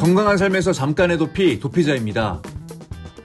건강한 삶에서 잠깐의 도피, 도피자입니다.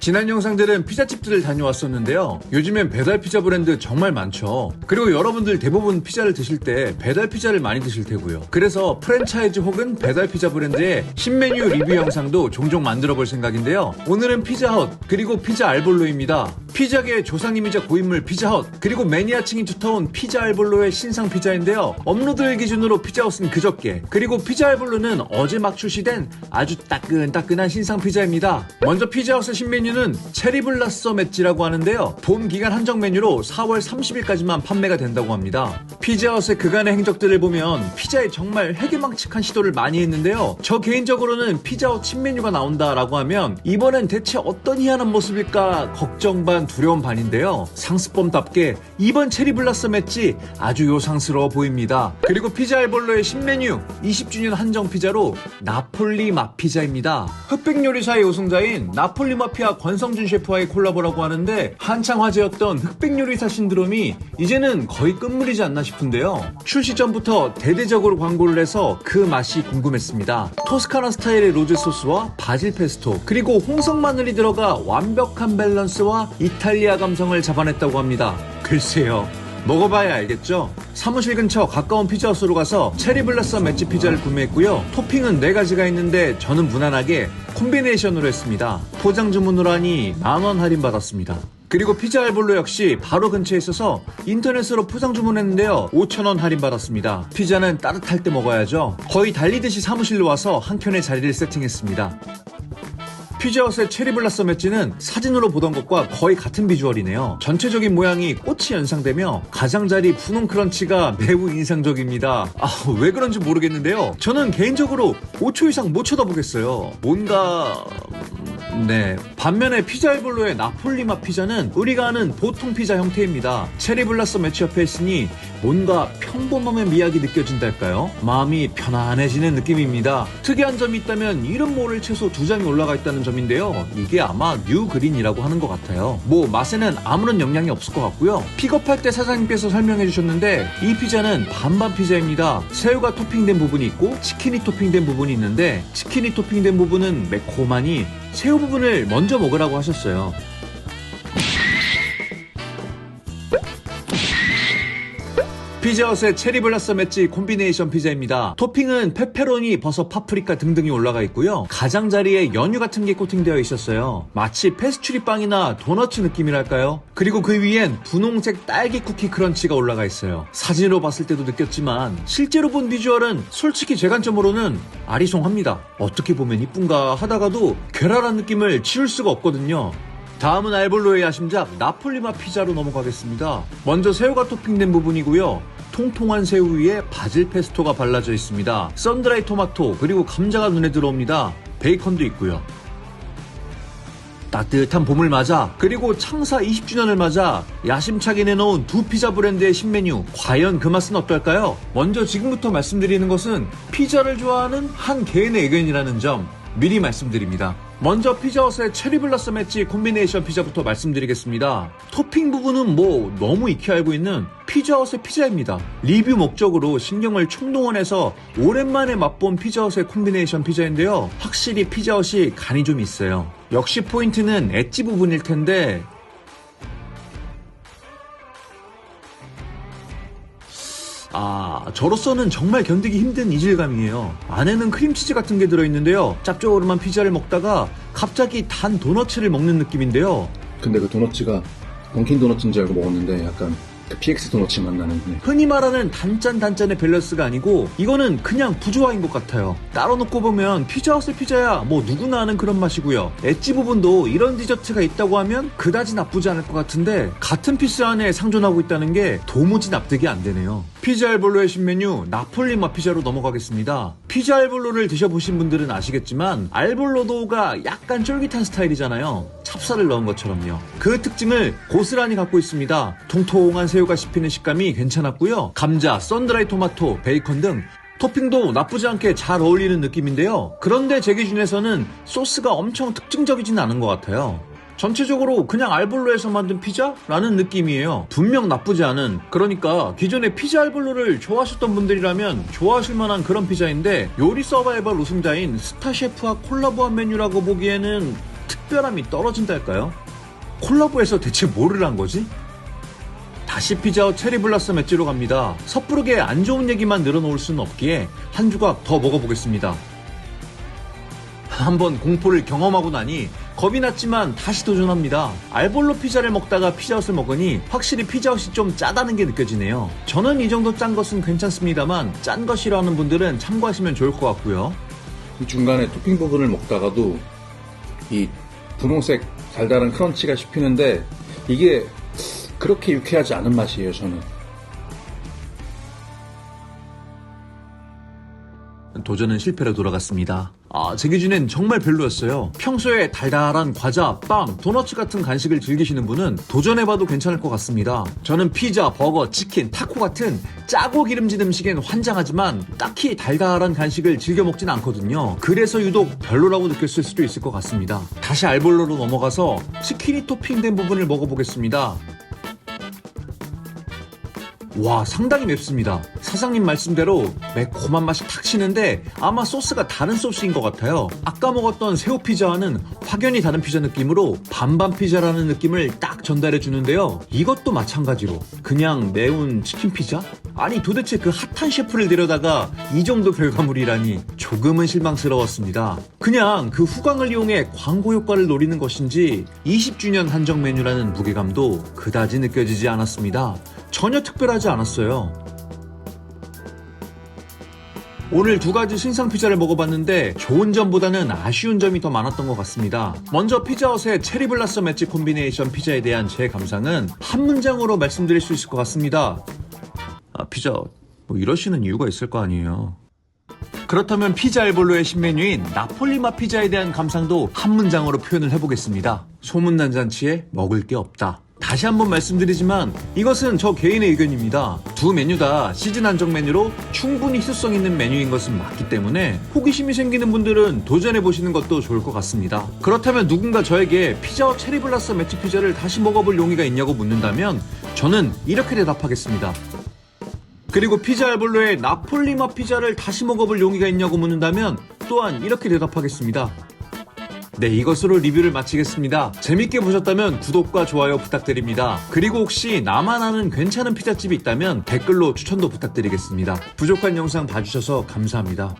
지난 영상들은 피자집들을 다녀왔었는데요. 요즘엔 배달 피자 브랜드 정말 많죠. 그리고 여러분들 대부분 피자를 드실 때 배달 피자를 많이 드실 테고요. 그래서 프랜차이즈 혹은 배달 피자 브랜드의 신메뉴 리뷰 영상도 종종 만들어 볼 생각인데요. 오늘은 피자헛 그리고 피자 알볼로입니다. 피자계의 조상님이자 고인물 피자헛 그리고 매니아층이 두터운 피자 알볼로의 신상 피자인데요. 업로드일 기준으로 피자헛은 그저께 그리고 피자 알볼로는 어제 막 출시된 아주 따끈따끈한 신상 피자입니다. 먼저 피자헛의 신메뉴는 체리 블라썸 맷지라고 하는데요. 봄 기간 한정 메뉴로 4월 30일까지만 판매가 된다고 합니다. 피자헛의 그간의 행적들을 보면 피자에 정말 해괴망측한 시도를 많이 했는데요. 저 개인적으로는 피자헛 신메뉴가 나온다라고 하면 이번엔 대체 어떤 희한한 모습일까 걱정 반 두려움 반인데요. 상습범답게 이번 체리 블라썸 맷지 아주 요상스러워 보입니다. 그리고 피자 알볼로의 신메뉴 20주년 한정 피자로 나폴리 맛피자입니다. 흑백 요리사의 우승자인 나폴리 마피아 권성준 셰프와의 콜라보라고 하는데 한창 화제였던 흑백 요리사 신드롬이 이제는 거의 끝물이지 않나 싶은데요. 출시 전부터 대대적으로 광고를 해서 그 맛이 궁금했습니다. 토스카나 스타일의 로즈 소스와 바질 페스토 그리고 홍성 마늘이 들어가 완벽한 밸런스와 이탈리아 감성을 잡아냈다고 합니다. 글쎄요. 먹어봐야 알겠죠? 사무실 근처 가까운 피자헛으로 가서 체리 블라썸 맷집 피자를 구매했고요. 토핑은 4가지가 있는데 저는 무난하게 콤비네이션으로 했습니다. 포장 주문으로 하니 만원 할인 받았습니다. 그리고 피자 알볼로 역시 바로 근처에 있어서 인터넷으로 포장 주문했는데요. 5,000원 할인 받았습니다. 피자는 따뜻할 때 먹어야죠. 거의 달리듯이 사무실로 와서 한 켠에 자리를 세팅했습니다. 피자헛의 체리 블라썸 맷지는 사진으로 보던 것과 거의 같은 비주얼이네요. 전체적인 모양이 꽃이 연상되며 가장자리 분홍 크런치가 매우 인상적입니다. 아, 왜 그런지 모르겠는데요. 저는 개인적으로 5초 이상 못 쳐다보겠어요. 뭔가 네. 반면에 피자 알볼로의 나폴리 맛 피자는 우리가 아는 보통 피자 형태입니다. 체리 블라썸 매치 옆에 있으니 뭔가 평범함의 미학이 느껴진달까요? 마음이 편안해지는 느낌입니다. 특이한 점이 있다면 이름 모를 채소 두 장이 올라가 있다는 점인데요. 이게 아마 뉴 그린이라고 하는 것 같아요. 뭐 맛에는 아무런 영향이 없을 것 같고요. 픽업할 때 사장님께서 설명해 주셨는데 이 피자는 반반 피자입니다. 새우가 토핑된 부분이 있고 치킨이 토핑된 부분이 있는데 치킨이 토핑된 부분은 매콤하니 새우 부분을 먼저 먹으라고 하셨어요. 피자헛의 체리 블라썸 맷지 콤비네이션 피자입니다. 토핑은 페페로니, 버섯, 파프리카 등등이 올라가 있고요. 가장자리에 연유 같은 게 코팅되어 있었어요. 마치 페스츄리 빵이나 도너츠 느낌이랄까요? 그리고 그 위엔 분홍색 딸기 쿠키 크런치가 올라가 있어요. 사진으로 봤을 때도 느꼈지만 실제로 본 비주얼은 솔직히 제 관점으로는 아리송합니다. 어떻게 보면 이쁜가 하다가도 괴랄한 느낌을 치울 수가 없거든요. 다음은 알볼로의 야심작 나폴리마 피자로 넘어가겠습니다. 먼저 새우가 토핑된 부분이고요. 통통한 새우 위에 바질 페스토가 발라져 있습니다. 썬드라이 토마토 그리고 감자가 눈에 들어옵니다. 베이컨도 있고요. 따뜻한 봄을 맞아 그리고 창사 20주년을 맞아 야심차게 내놓은 두 피자 브랜드의 신메뉴 과연 그 맛은 어떨까요? 먼저 지금부터 말씀드리는 것은 피자를 좋아하는 한 개인의 의견이라는 점 미리 말씀드립니다. 먼저 피자헛의 체리 블라썸 엣지 콤비네이션 피자부터 말씀드리겠습니다. 토핑 부분은 뭐 너무 익히 알고 있는 피자헛의 피자입니다. 리뷰 목적으로 신경을 총동원해서 오랜만에 맛본 피자헛의 콤비네이션 피자인데요. 확실히 피자헛이 간이 좀 있어요. 역시 포인트는 엣지 부분일 텐데 아, 저로서는 정말 견디기 힘든 이질감이에요. 안에는 크림치즈 같은 게 들어있는데요. 짭조름한 피자를 먹다가 갑자기 단 도너츠를 먹는 느낌인데요. 근데 그 도너츠가 던킨 도너츠인 줄 알고 먹었는데 약간 그 PX 도너츠 맛 나는 네. 흔히 말하는 단짠 단짠의 밸런스가 아니고 이거는 그냥 부조화인 것 같아요. 따로 놓고 보면 피자헛의 피자야 뭐 누구나 아는 그런 맛이고요. 엣지 부분도 이런 디저트가 있다고 하면 그다지 나쁘지 않을 것 같은데 같은 피스 안에 상존하고 있다는 게 도무지 납득이 안 되네요. 피자 알볼로의 신메뉴 나폴리 맛 피자로 넘어가겠습니다. 피자 알볼로를 드셔보신 분들은 아시겠지만 알볼로도가 약간 쫄깃한 스타일이잖아요. 찹쌀을 넣은 것처럼요. 그 특징을 고스란히 갖고 있습니다. 통통한 새우가 씹히는 식감이 괜찮았고요. 감자, 썬드라이 토마토, 베이컨 등 토핑도 나쁘지 않게 잘 어울리는 느낌인데요. 그런데 제 기준에서는 소스가 엄청 특징적이진 않은 것 같아요. 전체적으로 그냥 알볼로에서 만든 피자라는 느낌이에요. 분명 나쁘지 않은 그러니까 기존의 피자 알볼로를 좋아하셨던 분들이라면 좋아하실 만한 그런 피자인데 요리 서바이벌 우승자인 스타 셰프와 콜라보한 메뉴라고 보기에는 특별함이 떨어진달까요? 콜라보에서 대체 뭐를 한 거지? 다시 피자와 체리 블라썸 엣지로 갑니다. 섣부르게 안 좋은 얘기만 늘어놓을 수는 없기에 한 조각 더 먹어보겠습니다. 한번 공포를 경험하고 나니 겁이 났지만 다시 도전합니다. 알볼로 피자를 먹다가 피자헛을 먹으니 확실히 피자헛이 좀 짜다는 게 느껴지네요. 저는 이 정도 짠 것은 괜찮습니다만 짠 거 싫어하는 분들은 참고하시면 좋을 것 같고요. 이 중간에 토핑 부분을 먹다가도 이 분홍색 달달한 크런치가 씹히는데 이게 그렇게 유쾌하지 않은 맛이에요, 저는. 도전은 실패로 돌아갔습니다. 아, 제 기준엔 정말 별로였어요. 평소에 달달한 과자, 빵, 도너츠 같은 간식을 즐기시는 분은 도전해봐도 괜찮을 것 같습니다. 저는 피자, 버거, 치킨, 타코 같은 짜고 기름진 음식엔 환장하지만 딱히 달달한 간식을 즐겨 먹진 않거든요. 그래서 유독 별로라고 느꼈을 수도 있을 것 같습니다. 다시 알볼로로 넘어가서 치킨이 토핑된 부분을 먹어보겠습니다. 와 상당히 맵습니다. 사장님 말씀대로 매콤한 맛이 탁 치는데 아마 소스가 다른 소스인 것 같아요. 아까 먹었던 새우 피자와는 확연히 다른 피자 느낌으로 반반 피자라는 느낌을 딱 전달해 주는데요. 이것도 마찬가지로 그냥 매운 치킨 피자? 아니 도대체 그 핫한 셰프를 데려다가 이 정도 결과물이라니 조금은 실망스러웠습니다. 그냥 그 후광을 이용해 광고 효과를 노리는 것인지 20주년 한정 메뉴라는 무게감도 그다지 느껴지지 않았습니다 전혀 특별하지 않았어요. 오늘 두 가지 신상 피자를 먹어봤는데 좋은 점보다는 아쉬운 점이 더 많았던 것 같습니다. 먼저 피자헛의 체리 블라썸 엣지 콤비네이션 피자에 대한 제 감상은 한 문장으로 말씀드릴 수 있을 것 같습니다. 아, 피자 뭐 이러시는 이유가 있을 거 아니에요. 그렇다면 피자 알볼로의 신메뉴인 나폴리마 피자에 대한 감상도 한 문장으로 표현을 해보겠습니다. 소문난 잔치에 먹을 게 없다. 다시 한번 말씀드리지만 이것은 저 개인의 의견입니다. 두 메뉴 다 시즌 한정 메뉴로 충분히 희소성 있는 메뉴인 것은 맞기 때문에 호기심이 생기는 분들은 도전해 보시는 것도 좋을 것 같습니다. 그렇다면 누군가 저에게 피자와 체리 블라썸 매치 피자를 다시 먹어볼 용의가 있냐고 묻는다면 저는 이렇게 대답하겠습니다. 그리고 피자 알볼로의 나폴리마 피자를 다시 먹어볼 용의가 있냐고 묻는다면 또한 이렇게 대답하겠습니다. 네, 이것으로 리뷰를 마치겠습니다. 재밌게 보셨다면 구독과 좋아요 부탁드립니다. 그리고 혹시 나만 아는 괜찮은 피자집이 있다면 댓글로 추천도 부탁드리겠습니다. 부족한 영상 봐주셔서 감사합니다.